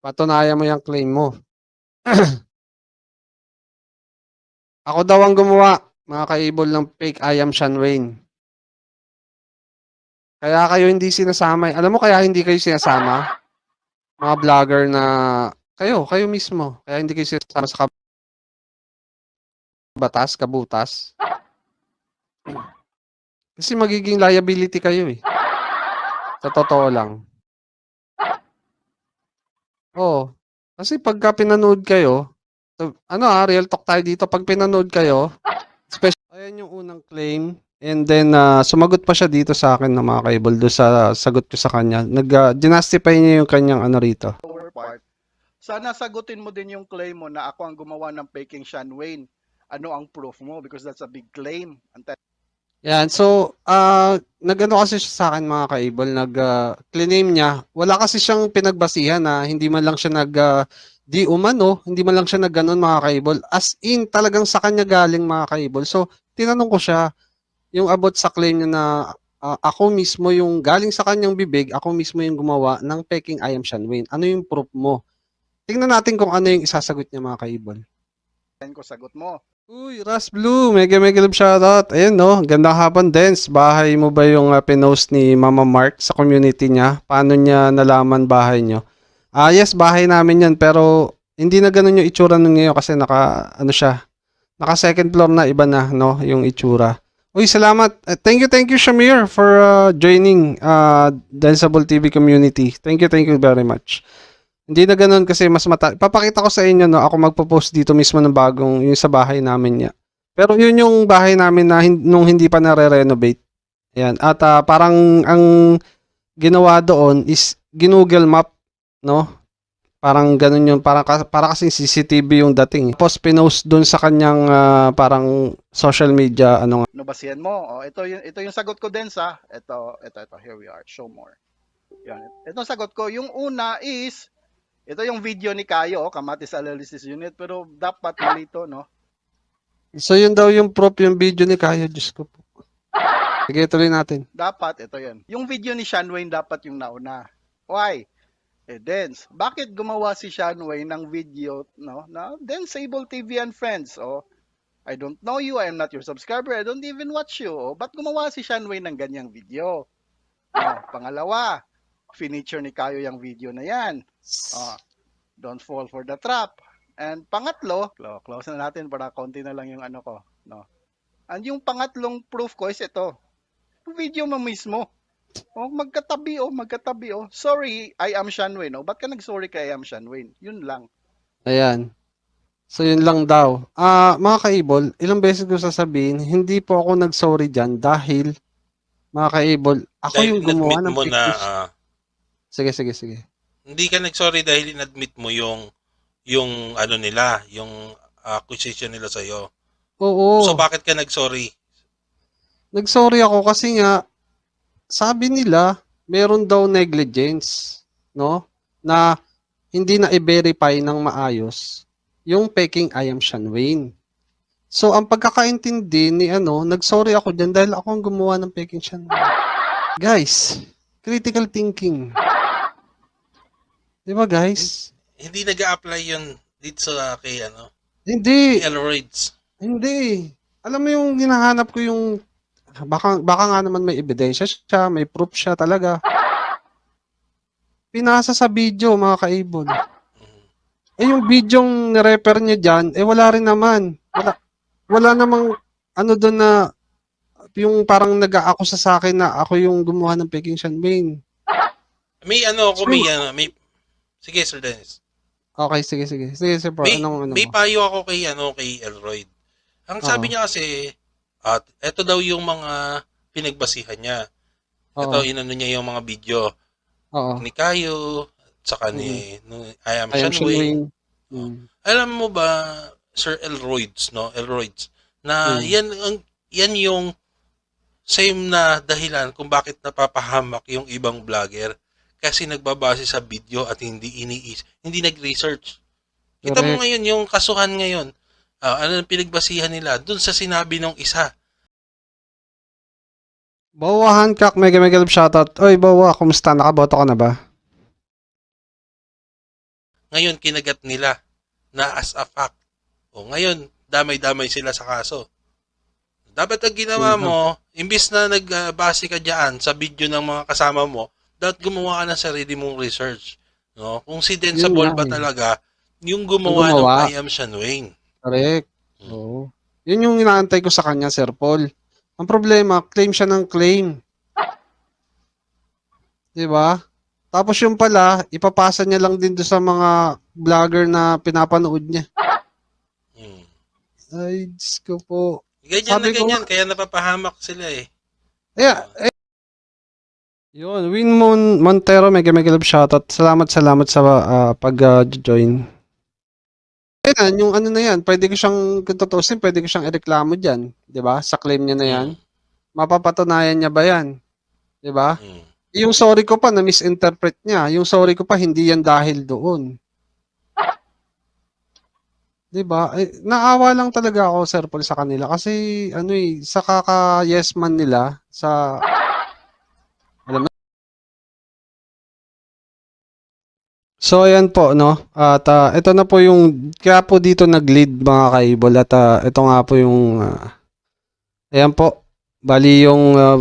Patunayan mo yung claim mo. Ako daw ang gumawa, mga kaibol ng fake I am Sean Wayne. Kaya kayo hindi sinasama. Alam mo kaya hindi kayo sinasama? Mga vlogger na kayo, kayo mismo. Kaya hindi kayo sinasama sa kab- batas, kabutas. Kasi magiging liability kayo eh. Sa totoo lang. Oo. Kasi pagka pinanood kayo, to- ano ah, real talk tayo dito, pag pinanood kayo, special, ayan yung unang claim, and then ah, sumagot pa siya dito sa akin ng mga kaibol do sa sagot ko sa kanya. Nag ah, justify niya yung kanyang ano rito. sana sagutin mo din yung claim mo na ako ang gumawa ng faking Sean Wayne. Ano ang proof mo? Because that's a big claim. Ang Yan, so ah nagano kasi siya sa akin mga kaibol, nag ah, claim niya, wala kasi siyang pinagbasihan na hindi man lang siya nag ah, di umano, hindi man lang siya nag mga kaibol. As in talagang sa kanya galing mga kaibol. So tinanong ko siya yung about sa claim niya na ah, ako mismo yung galing sa kanyang bibig, ako mismo yung gumawa ng peking I am Sean Wayne. Ano yung proof mo? Tingnan natin kung ano yung isasagot niya mga kaibol. ko sagot mo. Uy, Ras Blue, mega mega love shoutout. Ayun no, gandang hapon Dance. Bahay mo ba yung uh, pinost ni Mama Mark sa community niya? Paano niya nalaman bahay niyo? Ah, yes, bahay namin 'yan pero hindi na ganun yung itsura nung ngayon kasi naka ano siya. Naka second floor na iba na no, yung itsura. Uy, salamat. Uh, thank you, thank you Shamir for uh, joining uh, Danceable TV community. Thank you, thank you very much. Hindi na ganun kasi mas mata... Papakita ko sa inyo, no, ako magpo-post dito mismo ng bagong, yung sa bahay namin niya. Pero yun yung bahay namin na hin- nung hindi pa nare-renovate. Ayan. At ah, parang ang ginawa doon is ginugel map, no? Parang ganun yun. Parang, para kasing CCTV yung dating. Tapos pinost doon sa kanyang ah, parang social media, ano nga. Nabasihan mo. Oh, ito yung ito yung sagot ko din sa ito ito ito here we are. Show more. Yan. Ito sagot ko. Yung una is ito yung video ni Kayo, oh, Kamatis Analysis Unit, pero dapat malito, no? So yun daw yung proof yung video ni Kaya. Diyos ko po. Sige, tuloy natin. Dapat ito 'yon. Yung video ni Sean Wayne dapat yung nauna. Why? Eh, Dance. Bakit gumawa si Sean Wayne ng video, no? Na Danceable TV and Friends, oh. I don't know you, I am not your subscriber, I don't even watch you. Oh, ba't gumawa si Sean Wayne ng ganyang video? Oh, pangalawa, finiture ni Kayo yung video na yan. Oh, don't fall for the trap. And pangatlo, clo- close na natin para konti na lang yung ano ko, no. And yung pangatlong proof ko is ito. Yung video mo mismo. Oh, magkatabi oh, magkatabi oh. Sorry, I am Sean Wayne. Oh, ba't ka nag-sorry kay I am Sean Wayne? Yun lang. Ayan. So, yun lang daw. Ah, mga kaibol, ilang beses ko sasabihin, hindi po ako nag-sorry dyan dahil, mga kaibol, ako dahil yung gumawa ng mo na ah, Sige, sige, sige. hindi ka nagsorry dahil inadmit mo yung yung ano nila, yung accusation nila sa iyo. Oo. So bakit ka nagsorry? Nag-sorry ako kasi nga, sabi nila, meron daw negligence, no? Na hindi na i-verify ng maayos yung peking I am Sean Wayne. So, ang pagkakaintindi ni ano, nag-sorry ako dyan dahil ako ang gumawa ng peking Sean Wayne. Guys, critical thinking. Di ba guys? Hindi nag-a-apply yun dito sa kay ano, Hindi. Elroids. Hindi. Alam mo yung hinahanap ko yung baka baka nga naman may ebidensya siya, may proof siya talaga. Pinasa sa video mga kaibon. Eh yung videong nirefer niya diyan, eh wala rin naman. Wala wala namang ano doon na yung parang nag-aakusa sa akin na ako yung gumawa ng Peking Wayne. May ano ako, So- may ano, may Sige, Sir Dennis. Okay, sige, sige. Sige, sige, bro. May, Anong, ano may mo? payo ako kay ano kay Elroyd. Ang sabi Oo. niya kasi at eto daw yung mga pinagbasihan niya. Ito inano niya yung mga video Oo. ni Kayo at saka ni no, I am I am Sean Sean Wayne. Wayne. Mm. Alam mo ba Sir Elroids, no? Elroids Mm. na yan ang yan yung same na dahilan kung bakit napapahamak yung ibang vlogger kasi nagbabase sa video at hindi iniis hindi nag-research. Kita mo ngayon yung kasuhan ngayon. ah, ano ang pinagbasihan nila dun sa sinabi ng isa. Bawa Hancock, mega mega love shoutout. Oy, Bawa, kumusta? Nakaboto ka na ba? Ngayon, kinagat nila na as a fact. O ngayon, damay-damay sila sa kaso. Dapat ang ginawa mo, imbis na nagbase ka dyan sa video ng mga kasama mo, dapat gumawa ka ng sarili mong research. No? Kung si Densable Yun ba eh. talaga, yung gumawa, Yung gumawa. ng I Am Sean Wayne. Correct. Hmm. Oo. Yun yung inaantay ko sa kanya, Sir Paul. Ang problema, claim siya ng claim. 'Di ba? Tapos yung pala, ipapasa niya lang din do sa mga vlogger na pinapanood niya. Hmm. Ay, Diyos ko po. Ganyan Sabi na ko ganyan, kaya napapahamak sila eh. Yeah, eh. Yun, Win Mon Montero, mega mega love shoutout. Salamat, salamat sa ah, pag-join. Ayan, yung ano na yan, pwede ko siyang, kung tutusin, pwede ko siyang ireklamo dyan. 'di ba Sa claim niya na yan. Mapapatunayan niya ba yan? 'Di ba Hmm. Yung sorry ko pa, na-misinterpret niya. Yung sorry ko pa, hindi yan dahil doon. 'Di ba Eh, naawa lang talaga ako, Sir Paul, sa kanila. Kasi, ano eh, sa kaka-yes man nila, sa So ayan po no. At ah, ito na po yung kaya po dito nag-lead mga kaibol at ah, ito nga po yung ah, ayan po. Bali yung ah,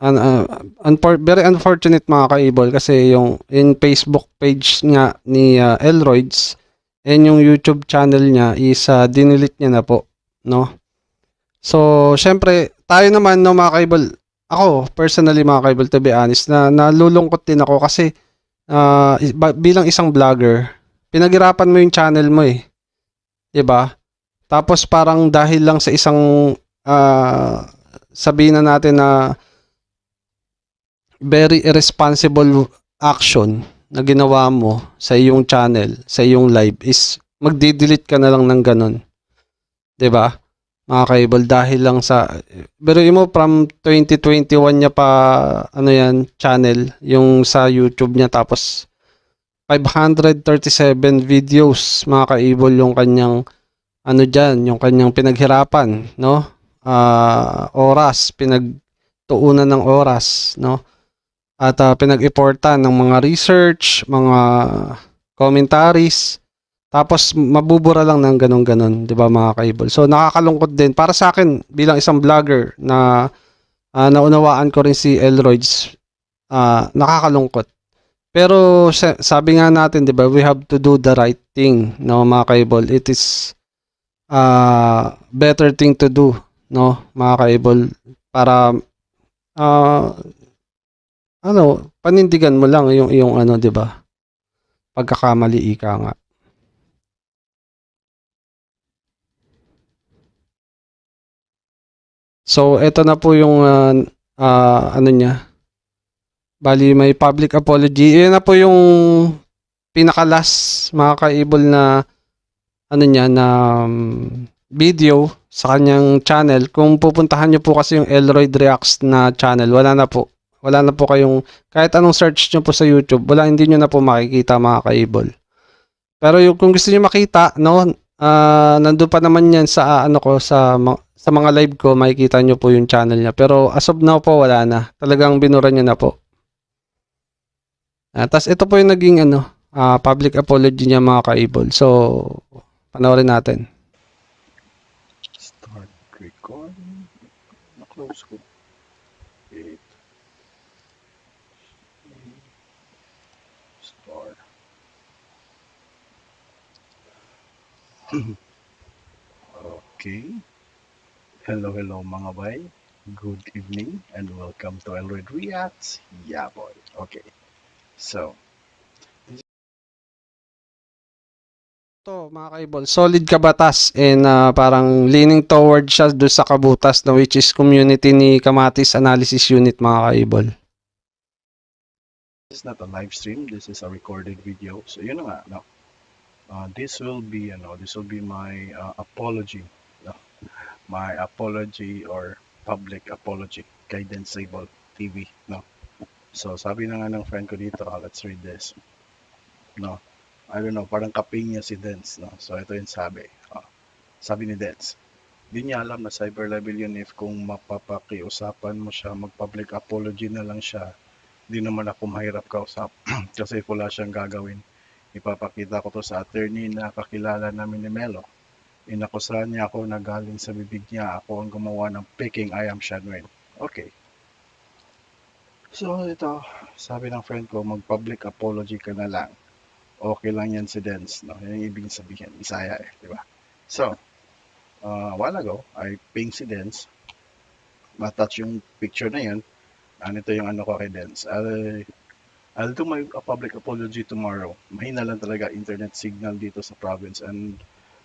un- ah, unfor- very unfortunate mga kaibol kasi yung in Facebook page niya ni ah, Elroids and yung YouTube channel niya is ah, dinilit niya na po, no? So, syempre, tayo naman no mga kaibol, ako personally mga kaibol to be honest, na nalulungkot din ako kasi ba- bilang isang vlogger, pinaghirapan mo yung channel mo eh. 'Di ba? Tapos parang dahil lang sa isang ah, sabihin na natin na very irresponsible action na ginawa mo sa iyong channel, sa iyong live is magdi-delete ka na lang ng ganun. 'Di ba? Mga kaibol dahil lang sa pero mo from 2021 niya pa ano yan channel yung sa YouTube niya tapos 537 videos mga kaibol yung kanyang ano diyan yung kanyang pinaghirapan no? Ah, oras pinagtuunan ng oras no? At ah, pinag-iportan ng mga research mga commentaries tapos mabubura lang ng ganun-ganun, 'di ba mga kaibol? So nakakalungkot din para sa akin bilang isang vlogger na ah, naunawaan ko rin si Elroids ah, nakakalungkot. Pero sa- sabi nga natin, 'di ba, we have to do the right thing, no mga kaibol. It is ah better thing to do, no mga kaibol para ah ano, panindigan mo lang yung yung ano, 'di ba? Pagkakamali ika nga. So, eto na po yung ah, ah, ano niya. Bali, may public apology. Yan na po yung pinakalas mga kaibol na ano niya na um, video sa kanyang channel. Kung pupuntahan niyo po kasi yung Elroyd Reacts na channel, wala na po. Wala na po kayong kahit anong search niyo po sa YouTube, wala hindi niyo na po makikita mga kaibol. Pero yung kung gusto niyo makita, no, ah nandun pa naman yan sa ano ko sa sa mga live ko, makikita niyo po yung channel niya. Pero as of now po wala na. Talagang binura niya na po. Ah, tas ito po yung naging ano, ah, public apology niya mga kaibol. So, panoorin natin. Start recording. Na-close ko. Wait. Start. Okay. Hello, hello mga bay. Good evening and welcome to Elroyd Reacts. Yeah, boy. Okay. So, to mga kaibol, solid kabatas and ah, parang leaning toward siya doon sa kabutas na which is community ni Kamatis Analysis Unit mga kaibol. This is not a live stream. This is a recorded video. So yun na nga. No? Uh, this will be, ano, this will be my uh, apology. No? My apology or public apology kay Densable TV. No? So sabi na nga ng friend ko dito, ah, let's read this. No? I don't know, parang kaping niya si Dens. No? So ito yung sabi. Ah, sabi ni Dens. Di niya alam na cyber libel yun if kung mapapakiusapan mo siya, mag-public apology na lang siya di naman ako mahirap kausap kasi wala siyang gagawin. Ipapakita ko to sa attorney na kakilala namin ni Melo. Inakusahan niya ako na galing sa bibig niya ako ang gumawa ng peking I am Shanwen. Okay. So ito, sabi ng friend ko, mag-public apology ka na lang. Okay lang yan si Dens, no? Yan yung ibig sabihin, Isaya eh, di ba? So, uh, a while ago, I ping si Dens. Matouch yung picture na yun. Ano ito yung ano ko kay Dens. I'll, I'll do my a public apology tomorrow. Mahina lang talaga internet signal dito sa province and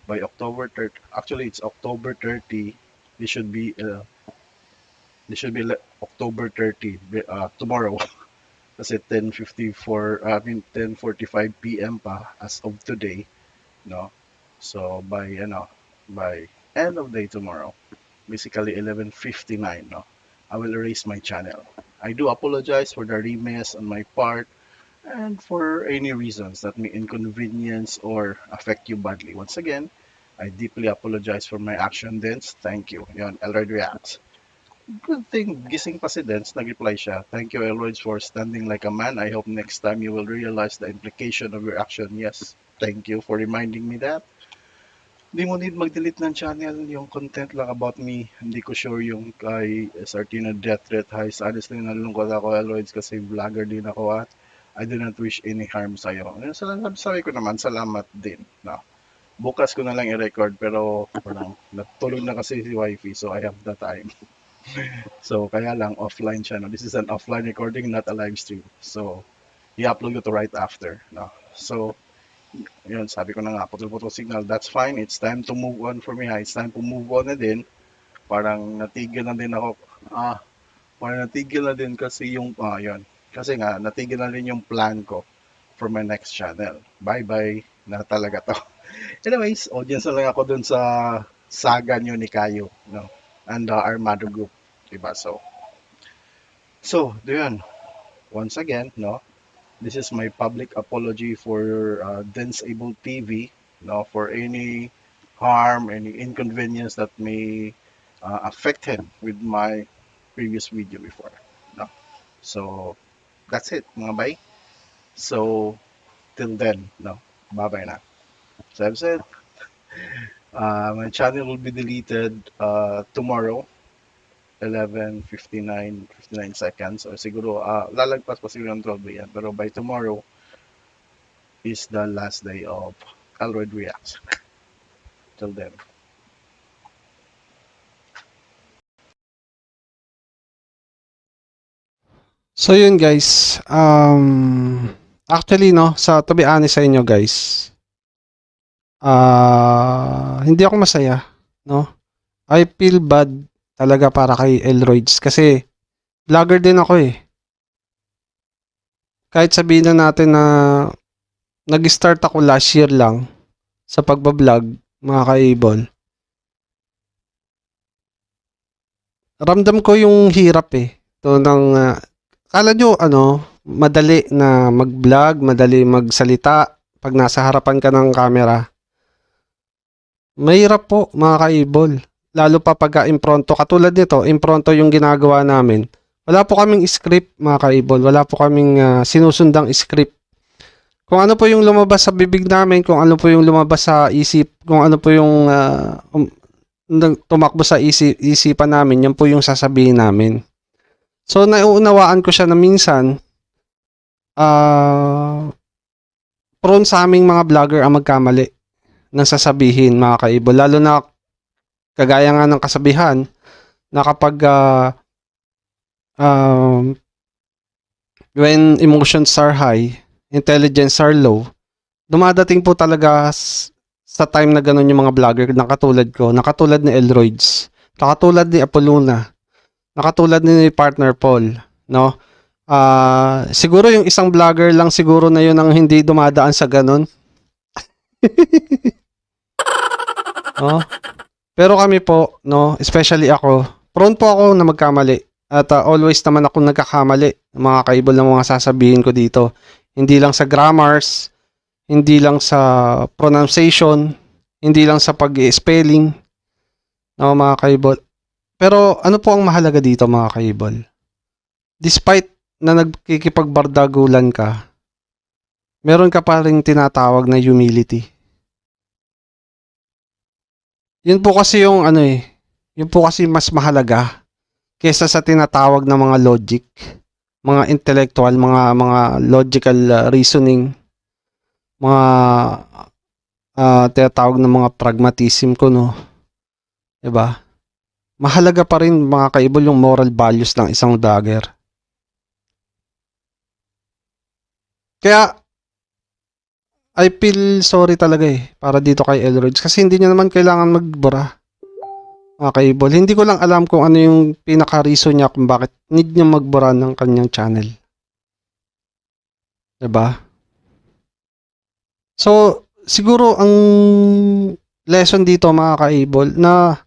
by October 30, actually it's October 30, this should be uh, this should be October 30 be- uh, tomorrow. Kasi 10:54 uh, I mean 10:45 PM pa as of today, no? So by ano, by end of day tomorrow, basically 11:59, no? I will erase my channel. I do apologize for the remiss on my part and for any reasons that may inconvenience or affect you badly. Once again, I deeply apologize for my action, Dens. Thank you. Yon, Elroyd reacts. Good thing, gising pa si Dens, nag-reply siya. Thank you, Elroyd, for standing like a man. I hope next time you will realize the implication of your action. Yes, thank you for reminding me that. Hindi mo need mag-delete ng channel, yung content lang about me. Hindi ko sure yung kay Sartino Death Threat Heist. Honestly, nalulungkot ako, Elroyds, kasi vlogger din ako at I do not wish any harm sa'yo. Ano, Salamat, sabi ko naman, salamat din. No. Bukas ko na lang i-record pero parang natulog na kasi si wifey so I have the time. so kaya lang offline siya. No? This is an offline recording, not a live stream. So i-upload ko to right after. No? So yun, sabi ko na nga, putol-putol signal, that's fine. It's time to move on for me. Ha? It's time to move on na din. Parang natigil na din ako. Ah, parang natigil na din kasi yung, ah, yun. Kasi nga, natigil na din yung plan ko for my next channel. Bye-bye na talaga to. Anyways, audience na lang ako dun sa saga nyo ni Kayo, no? And uh, Armado Group, diba? So, so, yun. Once again, no? This is my public apology for uh, Dens Able TV, no? For any harm, any inconvenience that may uh, affect him with my previous video before, no? So, that's it, mga bay. So, till then, no? Bye-bye na. So I've said, uh, my channel will be deleted uh, tomorrow, 11.59, 59 seconds. Or siguro, uh, lalagpas pa siguro ng 12 yan. Pero by tomorrow is the last day of Alroyd Reacts. Till then. So yun guys, um actually no, sa to be honest sa inyo guys. Ah, hindi ako masaya, no? I feel bad talaga para kay Elroids kasi vlogger din ako eh. Kahit sabihin na natin na nag-start ako last year lang sa pagbablog, mga ka-able. Ramdam ko yung hirap eh. To ng ah, Kala nyo, ano, madali na mag-vlog, madali magsalita pag nasa harapan ka ng camera. Mahirap po, mga kaibol. Lalo pa pag impronto. Katulad nito, impronto yung ginagawa namin. Wala po kaming script, mga kaibol. Wala po kaming ah, sinusundang script. Kung ano po yung lumabas sa bibig namin, kung ano po yung lumabas sa isip, kung ano po yung ah, um, tumakbo sa isip, isipan namin, yan po yung sasabihin namin. So, nauunawaan ko siya na minsan, ah, prone sa aming mga vlogger ang magkamali ng sasabihin, mga kaibo. Lalo na, kagaya nga ng kasabihan, na kapag, ah, um, when emotions are high, intelligence are low, dumadating po talaga sa time na ganun yung mga vlogger na katulad ko, na katulad ni Elroids, na katulad ni Apoluna, nakatulad ni partner Paul, no? Ah, siguro yung isang vlogger lang siguro na yun ang hindi dumadaan sa ganun. no? Pero kami po, no, especially ako, prone po ako na magkamali. At ah, always naman ako nagkakamali, mga kaibol ng mga sasabihin ko dito. Hindi lang sa grammars, hindi lang sa pronunciation, hindi lang sa pag-spelling, no, mga kaibol. Pero ano po ang mahalaga dito mga kaibol? Despite na nagkikipagbardagulan ka, meron ka pa rin tinatawag na humility. Yun po kasi yung ano eh, yun po kasi mas mahalaga kesa sa tinatawag na mga logic, mga intellectual, mga mga logical uh, reasoning, mga uh, tinatawag na mga pragmatism ko no. 'Di ba? Mahalaga pa rin mga kaibol yung moral values ng isang vlogger. Kaya I feel sorry talaga eh para dito kay Elrods kasi hindi niya naman kailangan magbura. Mga kaibol. Hindi ko lang alam kung ano yung pinaka-reason niya kung bakit need niya magbura ng kanyang channel. ba? So, siguro ang lesson dito mga kaibol na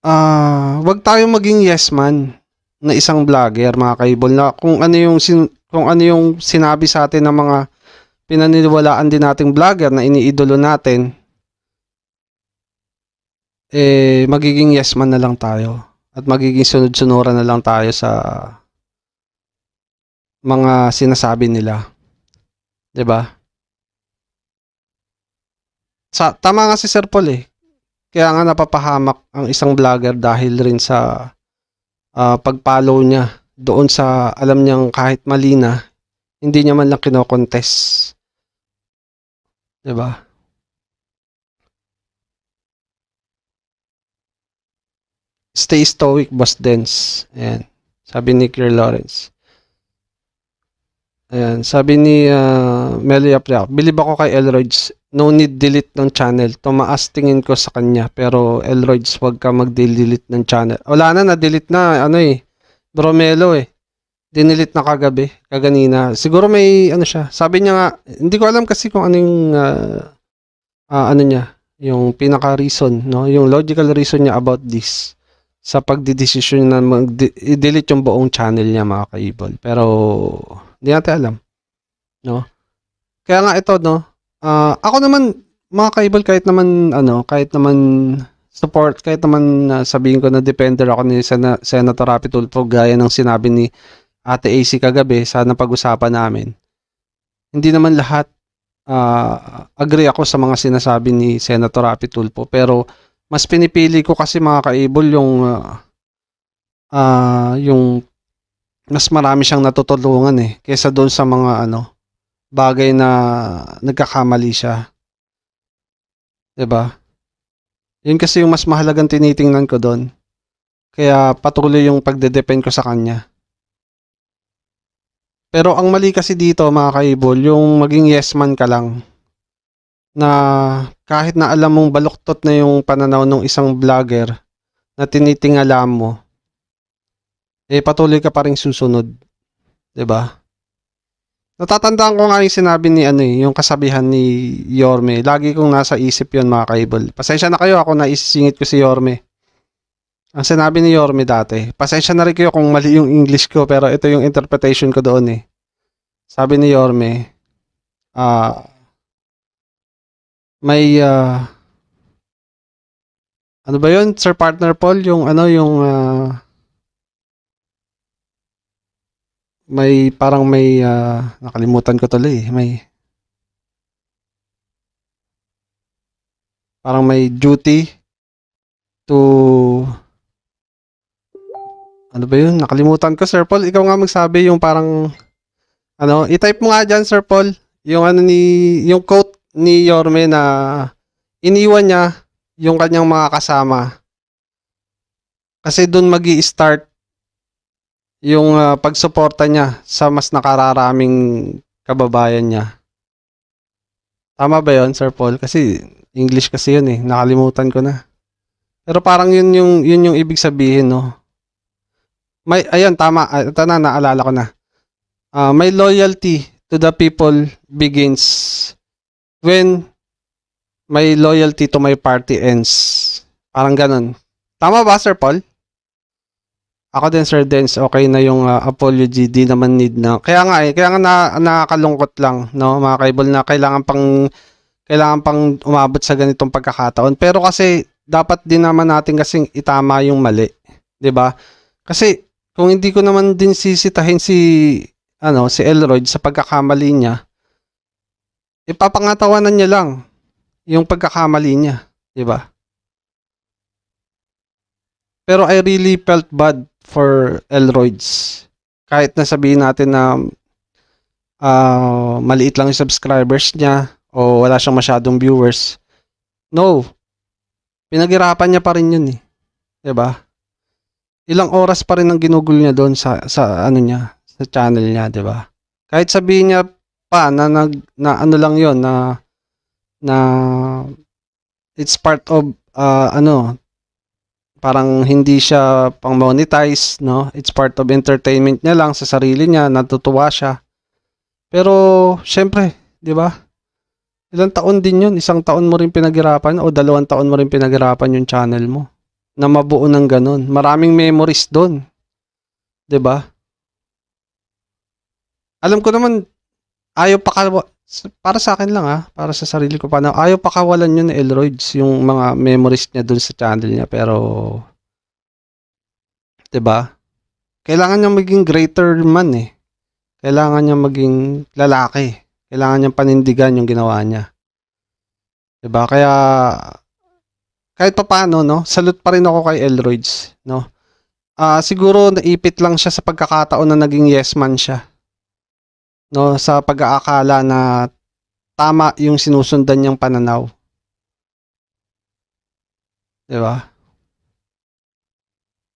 ah wag tayong maging yes man na isang vlogger mga kaibol na kung ano yung sin- kung ano yung sinabi sa atin ng mga pinaniniwalaan din nating vlogger na iniidolo natin eh magiging yes man na lang tayo at magiging sunod-sunuran na lang tayo sa mga sinasabi nila. 'Di ba? Sa tama nga si Sir Paul eh. Kaya nga napapahamak ang isang vlogger dahil rin sa ah, pag-follow niya doon sa alam niyang kahit mali na hindi niya man lang kinokontest. 'Di ba? Stay stoic, boss Dens. Ayan. Sabi ni Kier Lawrence. Ayan. Sabi ni uh, Melly Apriac, bilib ako kay Elroids. No need delete ng channel. Tumaas tingin ko sa kanya. Pero Elroids, wag ka mag-delete ng channel. Wala na, na-delete na. Ano eh. Bromelo eh. Dinilit na kagabi, kaganina. Siguro may ano siya. Sabi niya nga, hindi ko alam kasi kung ano yung ah, ah, ano niya, yung pinaka reason, no? Yung logical reason niya about this sa pagdidesisyon na mag-delete yung buong channel niya mga kaibol. Pero hindi natin alam, no? Kaya nga ito, no? ah, ako naman mga kaibol kahit naman ano, kahit naman support, kahit naman ah, sabihin ko na defender ako ni Sen- Senator Rapi Tulfo gaya ng sinabi ni Ate AC kagabi sa napag-usapan namin. Hindi naman lahat ah, agree ako sa mga sinasabi ni Senator Rapi Tulfo pero mas pinipili ko kasi mga kaibol yung ah, ah, yung mas marami siyang natutulungan eh kaysa doon sa mga ano bagay na nagkakamali siya. 'Di ba? Yun kasi yung mas mahalagang tinitingnan ko doon. Kaya patuloy yung pagde-depend ko sa kanya. Pero ang mali kasi dito mga kaibol, yung maging yes man ka lang na kahit na alam mong baluktot na yung pananaw ng isang vlogger na tinitingala mo, eh patuloy ka pa rin susunod. ba? Natatandaan ko nga yung sinabi ni ano eh, yung kasabihan ni Yorme. Lagi kong nasa isip yon mga kaibol. Pasensya na kayo ako naisingit ko si Yorme. Ang sinabi ni Yorme dati, pasensya na rin kayo kung mali yung English ko pero ito yung interpretation ko doon eh. Sabi ni Yorme, ah may ah, ano ba yun, Sir Partner Paul, yung ano, yung ah, may parang may ah, nakalimutan ko tuloy, eh. may parang may duty to ano ba yun? Nakalimutan ko, Sir Paul. Ikaw nga magsabi yung parang ano, i-type mo nga dyan, Sir Paul. Yung ano ni, yung quote ni Yorme na iniwan niya yung kanyang mga kasama. Kasi doon mag start yung ah, pagsuporta niya sa mas nakararaming kababayan niya. Tama ba yon Sir Paul? Kasi English kasi yun eh. Nakalimutan ko na. Pero parang yun yung, yun yung ibig sabihin, no? May, ayun, tama. Ah, Ito na, naalala ko na. Ah, my loyalty to the people begins when my loyalty to my party ends. Parang ganun. Tama ba, Sir Paul? Ako din, Sir Dens, okay na yung ah, apology. Di naman need na. Kaya nga eh, kaya nga na, nakakalungkot lang, no, mga kaibol na kailangan pang kailangan pang umabot sa ganitong pagkakataon. Pero kasi dapat din naman natin kasing itama yung mali, 'di ba? Kasi kung hindi ko naman din sisitahin si ano, si Elroyd sa pagkakamali niya, ipapangatawanan niya lang yung pagkakamali niya, 'di ba? Pero I really felt bad for Elroids. Kahit na sabihin natin na ah, maliit lang yung subscribers niya o wala siyang masyadong viewers. No. Pinaghirapan niya pa rin yun eh. 'Di ba? Ilang oras pa rin ang ginugol niya doon sa sa ano niya, sa channel niya, 'di ba? Kahit sabihin niya pa na nag na ano lang 'yon na na it's part of ah, ano parang hindi siya pang monetize, no? It's part of entertainment niya lang sa sarili niya, natutuwa siya. Pero syempre, 'di ba? Ilang taon din 'yun, isang taon mo rin pinaghirapan o dalawang taon mo rin pinaghirapan yung channel mo na mabuo ng ganun. Maraming memories doon. 'Di ba? Alam ko naman ayaw pa para sa akin lang ah, para sa sarili ko pa na ayaw pakawalan yun ni Elroids yung mga memories niya doon sa channel niya pero 'di ba? Kailangan niya maging greater man eh. Kailangan niya maging lalaki. Kailangan niya panindigan yung ginawa niya. 'Di ba? Kaya kahit papaano no, salute pa rin ako kay Elroids, no. Ah, siguro naipit lang siya sa pagkakataon na naging yes man siya. No, sa pag-aakala na tama yung sinusundan niyang pananaw. 'Di ba?